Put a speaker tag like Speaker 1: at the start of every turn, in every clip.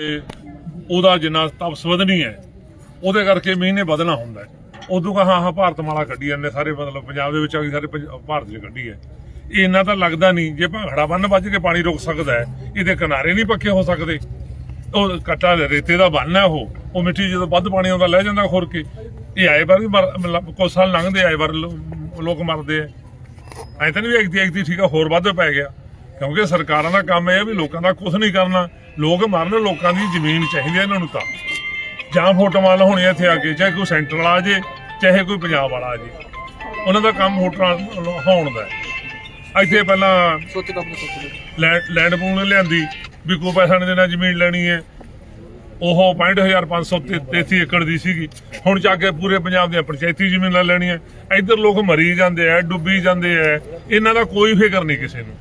Speaker 1: ਤੇ ਉਹਦਾ ਜਿੰਨਾ ਤਪਸਵਦ ਨਹੀਂ ਹੈ, ਉਹਦੇ ਕਰਕੇ ਮਹੀਨੇ ਵਧਣਾ ਹੁੰਦਾ ਉਦੋਂ ਕਹਾ, ਹਾਂ ਭਾਰਤ ਮਾਲਾ ਕੱਢੀ ਜਾਂਦੇ ਸਾਰੇ, ਮਤਲਬ ਪੰਜਾਬ ਦੇ ਵਿੱਚ ਆ ਗਈ ਸਾਰੇ ਭਾਰਤ 'ਚ ਕੱਢੀ ਹੈ। ਇਹ ਇੰਨਾ ਤਾਂ ਲੱਗਦਾ ਨਹੀਂ, ਜੇ ਭਾਂਗੜਾ ਬੰਨ ਵੱਜ ਕੇ ਪਾਣੀ ਰੁਕ ਸਕਦਾ ਹੈ, ਇਹਦੇ ਕਿਨਾਰੇ ਨਹੀਂ ਪੱਕੇ ਹੋ ਸਕਦੇ। ਉਹ ਕੱਟਾ ਰੇਤੇ ਦਾ ਬੰਨ ਹੈ ਉਹ ਉਹ ਮਿੱਟੀ ਜਦੋਂ ਵੱਧ ਪਾਣੀ ਆਉਂਦਾ, ਲੈ ਜਾਂਦਾ ਖੁਰ ਕੇ। ਇਹ ਆਏ ਵਾਰ ਵੀ ਮਰ- ਕੁਛ ਸਾਲ ਲੰਘਦੇ ਆਏ ਵਾਰ ਲੋਕ ਮਰਦੇ ਆ। ਐਂ ਤਾਂ ਨਹੀਂ ਵੀ ਐਕਤੀ ਐਕਤੀ ਠੀਕ ਆ, ਹੋਰ ਵੱਧ ਪੈ ਗਿਆ। ਕਿਉਂਕਿ ਸਰਕਾਰਾਂ ਦਾ ਕੰਮ ਇਹ ਹੈ ਵੀ ਲੋਕਾਂ ਦਾ ਕੁਝ ਨਹੀਂ ਕਰਨਾ। ਲੋਕ ਮਰਨ ਲੋਕਾਂ ਦੀ ਜ਼ਮੀਨ ਚਾਹੀਦੀ ਹੈ ਇਹਨਾਂ ਨੂੰ ਤਾਂ। ਜਾਂ ਫੋਟੋਆਂ ਲਾਉਣੀ ਇੱਥੇ ਆ ਕੇ ਚਾਹੇ ਕੋਈ ਸੈਂਟਰ ਵਾਲਾ ਆ ਜੇ ਚਾਹੇ ਕੋਈ ਪੰਜਾਬ ਵਾਲਾ ਆ ਜੇ। ਉਹਨਾਂ ਦਾ ਕੰਮ ਫੋਟੋਆਂ ਹੋਣ ਦਾ। ਇੱਥੇ ਪਹਿਲਾਂ ਲੈਂਡ ਪੂਲ ਲਿਆਂਦੀ ਵੀ ਕੋਈ ਪੈਸਾ ਨਹੀਂ ਦੇਣਾ ਜ਼ਮੀਨ ਲੈਣੀ ਹੈ। ਉਹ 65533 ਏਕੜ ਦੀ ਸੀਗੀ। ਹੁਣ ਜਾ ਕੇ ਪੂਰੇ ਪੰਜਾਬ ਦੀਆਂ ਪੰਚਾਇਤੀ ਜ਼ਮੀਨਾਂ ਲੈਣੀਆਂ। ਇੱਧਰ ਲੋਕ ਮਰੀ ਜਾਂਦੇ ਆ ਡੁੱਬੀ ਜਾਂਦੇ ਆ। ਇਹਨਾਂ ਦਾ ਕੋਈ ਫਿਕਰ ਨਹੀਂ ਕਿਸੇ ਨੂੰ।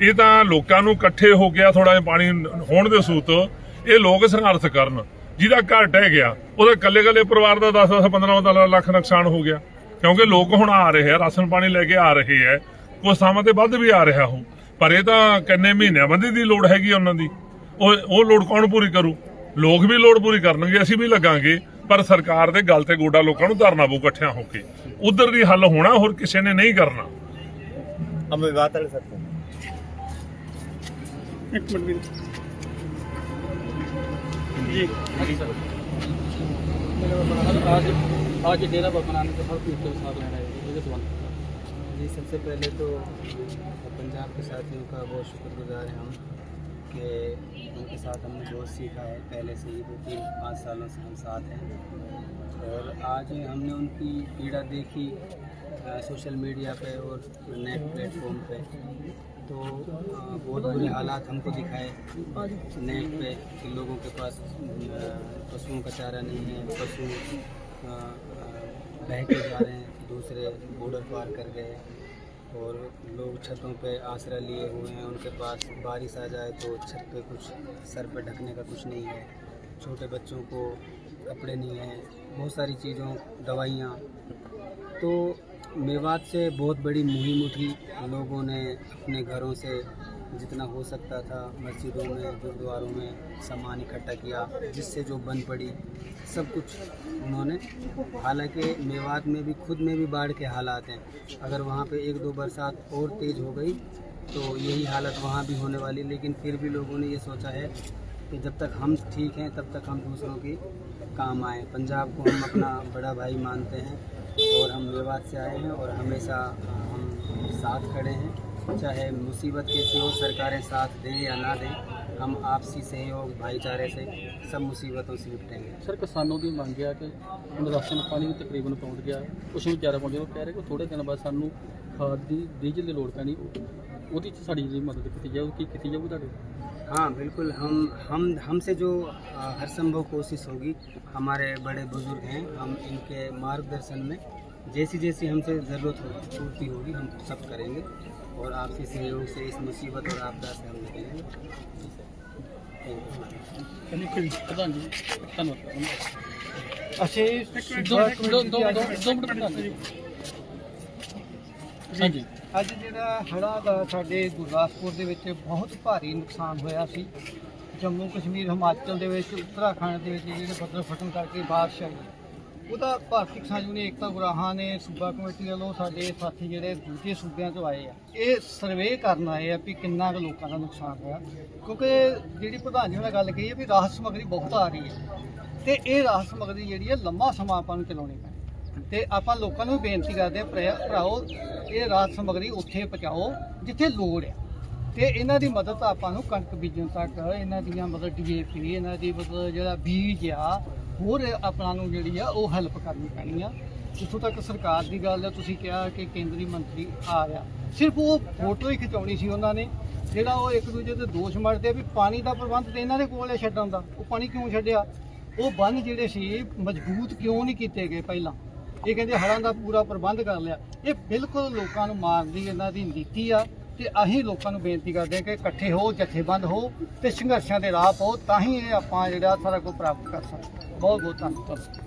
Speaker 1: ਇਹ ਤਾਂ ਲੋਕਾਂ ਨੂੰ ਇਕੱਠੇ ਹੋ ਗਿਆ ਥੋੜਾ ਜਿਹਾ ਪਾਣੀ ਹੋਣ ਦੇ ਸੂਤ। ਇਹ ਲੋਕ ਸੰਘਰਸ਼ ਕਰਨ, ਜਿਹਦਾ ਘਰ ਟਹਿ ਗਿਆ, ਉਹਦੇ ਕੱਲੇ ਕੱਲੇ ਪਰਿਵਾਰ ਦਾ 10-10 15 ਲੱਖ ਨੁਕਸਾਨ ਹੋ ਗਿਆ। ਕਿਉਂਕਿ ਲੋਕ ਹੁਣ ਆ ਰਹੇ ਆ, ਰਾਸ਼ਨ ਪਾਣੀ ਲੈ ਕੇ ਆ ਰਹੇ ਆ ਕੁਝ ਥਾਵਾਂ ਤੇ ਵੱਧ ਵੀ ਆ ਰਿਹਾ ਹੋ। ਪਰ ਇਹ ਤਾਂ ਕਿੰਨੇ ਮਹੀਨਿਆਂ ਬੰਦੀ ਦੀ ਲੋੜ ਹੈਗੀ ਉਹਨਾਂ ਦੀ। ਉਹ ਉਹ ਲੋੜ ਕੌਣ ਪੂਰੀ ਕਰੂ? ਲੋਕ ਵੀ ਲੋੜ ਪੂਰੀ ਕਰਨਗੇ, ਅਸੀਂ ਵੀ ਲੱਗਾਂਗੇ। ਪਰ ਸਰਕਾਰ ਦੇ ਗੱਲ ਤੇ ਗੋਡਾ ਲੋਕਾਂ ਨੂੰ ਧਰਨਾ ਪਊ ਇਕੱਠਿਆਂ ਹੋ ਕੇ। ਉਧਰ ਦੀ ਹੱਲ ਹੋਣਾ, ਹੋਰ ਕਿਸੇ ਨੇ ਨਹੀਂ ਕਰਨਾ।
Speaker 2: ਅਮੇ ਵਾਲੇ ਸਰਪੰਚ
Speaker 3: एक मिनट जी। हाँ आज आज डेरा बनाने के हर कुछ साथ लेना है तो हाँ
Speaker 4: जी सबसे पहले तो पंजाब के साथियों का बहुत शुक्रगुजार हैं हम कि उनके साथ हमने जो सीखा है। पहले से ही दो तीन पाँच सालों से हम साथ हैं। और आज हमने उनकी पीड़ा देखी सोशल मीडिया पे और नेट प्लेटफॉर्म पे। तो बहुत बुरे हालात हमको दिखाए। नेट पे कि लोगों के पास पशुओं का चारा नहीं है, पशु बह के जा रहे हैं, दूसरे बॉर्डर पार कर गए। और लोग छतों पे आसरा लिए हुए हैं, उनके पास बारिश आ जाए तो छत पे कुछ, सर पे ढकने का कुछ नहीं है। छोटे बच्चों को कपड़े नहीं हैं, बहुत सारी चीज़ों, दवाइयाँ। तो मेवात से बहुत बड़ी मुहिम उठी। लोगों ने अपने घरों से जितना हो सकता था, मस्जिदों में, गुरुद्वारों में सामान इकट्ठा किया, जिससे जो बन पड़ी, सब कुछ उन्होंने। हालाँकि मेवात में भी, खुद में भी बाढ़ के हालात हैं। अगर वहाँ पे एक दो बरसात और तेज़ हो गई तो यही हालत वहाँ भी होने वाली। लेकिन फिर भी लोगों ने ये सोचा है कि जब तक हम ठीक हैं, तब तक हम दूसरों की काम आए। पंजाब को हम अपना बड़ा भाई मानते हैं। और हम मेवात से आए हैं और हमेशा अ, हम साथ खड़े हैं चाहे मुसीबत कैसी हो सरकारें साथ दें या ना दें हम आपसी सहयोग भाईचारे से सब मुसीबतों से निपटेंगे
Speaker 3: ਸਰ ਕਿਸਾਨਾਂ ਦੀ ਮੰਗ ਹੈ ਕਿ ਹੁਣ ਰਾਸ਼ਨ ਪਾਣੀ ਵੀ ਤਕਰੀਬਨ ਪਹੁੰਚ ਗਿਆ ਕੁਛ ਨੂੰ ਚਾਰਾ ਪਹੁੰਚ ਗਿਆ ਉਹ ਕਹਿ ਰਹੇ ਕਿ ਥੋੜੇ ਦਿਨ ਬਾਅਦ ਸਾਨੂੰ ਖਾਦ ਦੀ ਡੀਜ਼ਲ ਦੀ ਲੋੜ ਪੈਣੀ ਉਹ- ਉਹਦੀ 'ਚ ਸਾਡੀ ਜਿਹੜੀ ਮਦਦ ਕੀਤੀ ਜਾਊ ਕੀ ਕੀਤੀ ਜਾਊਗੀ ਤੁਹਾਡੇ
Speaker 4: हाँ बिल्कुल हम हम हमसे जो अ, हर संभव कोशिश होगी हमारे बड़े बुजुर्ग हैं हम इनके मार्गदर्शन में जैसी जैसी हमसे ज़रूरत होगी पूर्ति होगी हम सब करेंगे और आपसी सहयोग से इस मुसीबत और आपदा से हम निकलेंगे Thank you.
Speaker 3: ਪ੍ਰਧਾਨ ਜੀ ਧੰਨਵਾਦ
Speaker 5: ਅਸੀਂ
Speaker 3: ਦੋ ਦੋ ਦੋ ਦੋ ਦੋ
Speaker 5: ਅੱਜ ਜਿਹੜਾ ਹੜ੍ਹਾਂ ਦਾ ਸਾਡੇ ਗੁਰਦਾਸਪੁਰ ਦੇ ਵਿੱਚ ਬਹੁਤ ਭਾਰੀ ਨੁਕਸਾਨ ਹੋਇਆ ਸੀ। ਜੰਮੂ ਕਸ਼ਮੀਰ, ਹਿਮਾਚਲ ਦੇ ਵਿੱਚ, ਉੱਤਰਾਖੰਡ ਦੇ ਵਿੱਚ ਜਿਹੜੇ ਬੱਦਲ ਫਟਣ ਕਰਕੇ ਬਾਰਿਸ਼ ਆਈ। ਉਹਦਾ ਭਾਰਤੀ ਕਿਸਾਨ ਯੂਨੀਅਨ ਏਕਤਾ ਗੁਰਾਹਾਂ ਨੇ ਸੂਬਾ ਕਮੇਟੀ ਵੱਲੋਂ ਸਾਡੇ ਸਾਥੀ ਜਿਹੜੇ ਦੂਜੇ ਸੂਬਿਆਂ ਤੋਂ ਆਏ ਆ, ਇਹ ਸਰਵੇ ਕਰਨ ਆਏ ਆ ਵੀ ਕਿੰਨਾ ਕੁ ਲੋਕਾਂ ਦਾ ਨੁਕਸਾਨ ਹੋਇਆ। ਕਿਉਂਕਿ ਜਿਹੜੀ ਪ੍ਰਧਾਨ ਜੀ ਨੇ ਗੱਲ ਕਹੀ ਹੈ ਵੀ ਰਾਹਤ ਸਮੱਗਰੀ ਬਹੁਤ ਆ ਰਹੀ ਹੈ। ਤੇ ਇਹ ਰਾਹਤ ਸਮੱਗਰੀ ਜਿਹੜੀ ਹੈ ਲੰਮਾ ਸਮਾਂ ਆਪਾਂ ਨੂੰ ਚਲਾਉਣੀ ਪੈਣੀ। ਤੇ ਆਪਾਂ ਲੋਕਾਂ ਨੂੰ ਬੇਨਤੀ ਕਰਦੇ ਆ ਭਰਾ- ਭਰਾਓ, ਇਹ ਰਾਤ ਸਮੱਗਰੀ ਉੱਥੇ ਪਹੁੰਚਾਓ, ਜਿੱਥੇ ਲੋੜ ਹੈ। ਤੇ ਇਹਨਾਂ ਦੀ ਮਦਦ ਆਪਾਂ ਨੂੰ ਕਣਕ ਬੀਜਣ ਤੱਕ, ਇਹਨਾਂ ਦੀਆਂ ਮਤਲਬ ਡੀਏਪੀ, ਇਹਨਾਂ ਦੀ ਮਤਲਬ ਜਿਹੜਾ ਬੀਜ ਆ, ਹੋਰ ਆਪਣਾ ਨੂੰ ਜਿਹੜੀ ਆ, ਉਹ ਹੈਲਪ ਕਰਨੀ ਪੈਣੀ ਆ। ਜਿੱਥੋਂ ਤੱਕ ਸਰਕਾਰ ਦੀ ਗੱਲ ਹੈ ਤੁਸੀਂ ਕਿਹਾ ਕਿ ਕੇਂਦਰੀ ਮੰਤਰੀ ਆ ਰਿਹਾ। ਸਿਰਫ ਉਹ ਫੋਟੋ ਹੀ ਖਿਚਾਉਣੀ ਸੀ ਉਹਨਾਂ ਨੇ, ਜਿਹੜਾ ਉਹ ਇੱਕ ਦੂਜੇ ਤੇ ਦੋਸ਼ ਮੜਦੇ ਆ ਵੀ ਪਾਣੀ ਦਾ ਪ੍ਰਬੰਧ ਤੇ ਇਹਨਾਂ ਦੇ ਕੋਲ ਹੈ ਛੱਡਣ ਦਾ। ਉਹ ਪਾਣੀ ਕਿਉਂ ਛੱਡਿਆ? ਉਹ ਬੰਨ ਜਿਹੜੇ ਸੀ, ਮਜ਼ਬੂਤ ਕਿਉਂ ਨਹੀਂ ਕੀਤੇ ਗਏ ਪਹਿਲਾਂ? ਇਹ ਕਹਿੰਦੇ ਹੜ੍ਹਾਂ ਦਾ ਪੂਰਾ ਪ੍ਰਬੰਧ ਕਰ ਲਿਆ। ਇਹ ਬਿਲਕੁਲ ਲੋਕਾਂ ਨੂੰ ਮਾਰਨ ਦੀ ਇਹਨਾਂ ਦੀ ਨੀਤੀ ਆ ਤੇ ਅਸੀਂ ਲੋਕਾਂ ਨੂੰ ਬੇਨਤੀ ਕਰਦੇ ਹਾਂ ਕਿ ਇਕੱਠੇ ਹੋ, ਜਥੇਬੰਦ ਹੋ ਤੇ ਸੰਘਰਸ਼ਾਂ ਦੇ ਰਾਹ ਪਾਓ ਤਾਂ ਹੀ ਇਹ ਆਪਾਂ ਜਿਹੜਾ ਸਾਰਾ ਕੁਝ ਪ੍ਰਾਪਤ ਕਰ ਸਕਦੇ ਬਹੁਤ ਬਹੁਤ ਧੰਨਵਾਦ।